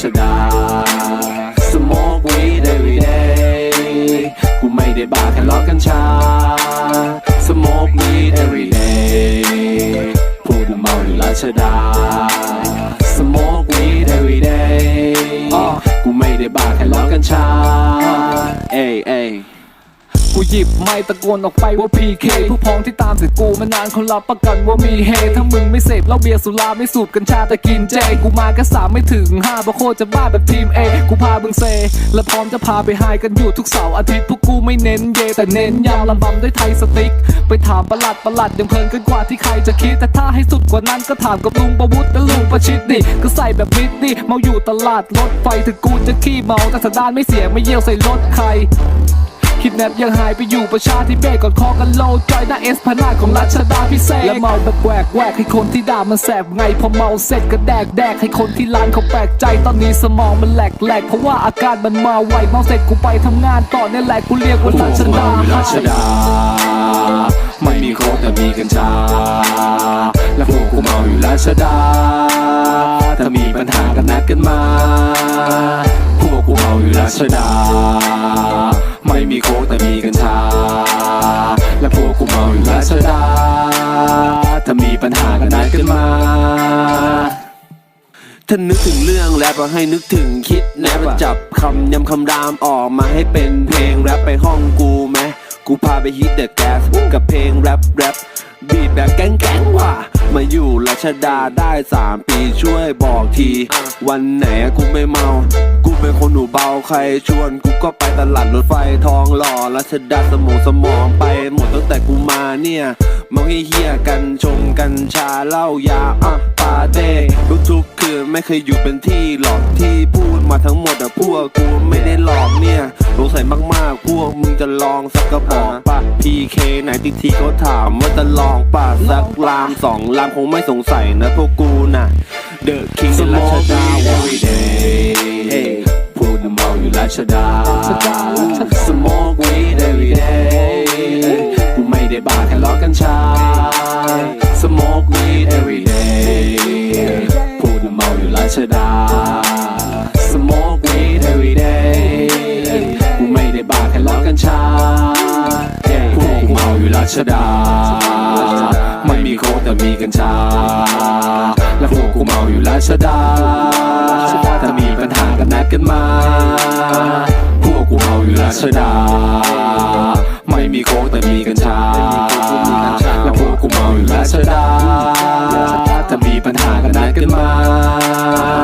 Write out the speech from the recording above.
ชดา Smoke weed every day กูไม่ได้บ้าแค่ล้อกัญชา Smoke weed every day พูดเมาอยู่ราชดา หยิบไม้ตะโกนออกไปว่า PK ผู้พ้องที่ตามติดกูมานานเขารับประกันว่ามีเฮถ้ามึงไม่เสพเหล้าเบียร์สุราไม่สูบกัญชาแต่กินเจ กูมาแค่สามไม่ถึงห้าเพราะโคจะบ้าแบบทีม A กูพาบึงเซ และพร้อมจะพาไปไฮกันอยู่ทุกเสาร์อาทิตย์พวกกูไม่เน้นเยแต่เน้นยำลำบำด้วยไทยสติ๊ก ไปถามประหลัดประหลัดยังเพลินกันกว่าที่ใครจะคิด แต่ถ้าให้สุดกว่านั้นก็ถามกับลุงประวุฒิและลุงประชิดดิก็ใส่แบบมิดดิเมาอยู่ตลาดรถไฟถึงกูจะขี้เมาแต่สดานไม่เสียไม่เยี่ยวใส่รถใคร คิดแนบยังหายไปอยู่ประชาธิเบศก่อนคอกันโลจอยหน้าเอสพนาดของรัชดาพิเศษและเมาแบบแหวกแหวกให้คนที่ด่ามันแสบไงพอเมาเสร็จก็แดกแดกให้คนที่ร้านเขาแปลกใจตอนนี้สมองมันแหลกแหลกเพราะว่าอาการมันมาไวเมาเสร็จกูไปทำงานต่อเนี่ยแหละกูเรียกว่าพวรักชกูดาเมาอยู่ราชดา ไม่มีโค้กแต่มีกัญชา และพวกกูเมาอยู่ราชดา ถ้ามีปัญหากันนัดกันมา พวกกูเมาอยู่ราชดา ปัญหากันนัดกันมาถ้านึกถึงเรื่องแรปก็ให้นึกถึงคิดแนบจับคำยำคำรามออกมาให้เป็นเพลงแรปไปห้องกูไหมกูพาไปฮิตเดอะแก๊สกับเพลงแรปแรปบีดแบบแก๊งแก๊งว่ะมาอยู่รัชดาได้สามปีช่วยบอกที วันไหนกูไม่เมา กูเป็นคนหนูเบาใครชวนกูก็ไปตลาดรถไฟทองหล่อรัชดาสมองสมองไปหมดตั้งแต่กูมาเนี่ย เมาเฮี้ยๆกันชงกัญชาเหล้ายาอะปาเต้ทุกๆคืนไม่เคยอยู่เป็นที่หรอกที่พูดมาทั้งหมดอะพวกกูไม่ได้หลอกเนี่ยสงสัยมากๆ พวกมึงจะลองสักกระบอกปะ PK ไหนทีทีเขาถามว่าจะลองปะสักลามสองลามคงไม่สงสัยนะพวกกูน่ะ The King ในรัช Smoke ดา weed วะ every day พูดเมาอยู่ราชดา ค่ล้อกัญชา Smoke weed every day พูดเมาอยู่ราชดา Smoke weed every day กูไม่ได้บ้าแค่ล้อกัญชาพวกกูเมาอยู่ราชดา ไม่มีโค้แต่มีกัญชา และพวกกูเมาอยู่ราชดา ถ้ามีปัญหากันนัดกันมา พวกกูเมาอยู่ราชดา แต่มีกัญชาและพวกกูเมาอยู่ราชดาถ้ามีปัญหากันนัดกันมา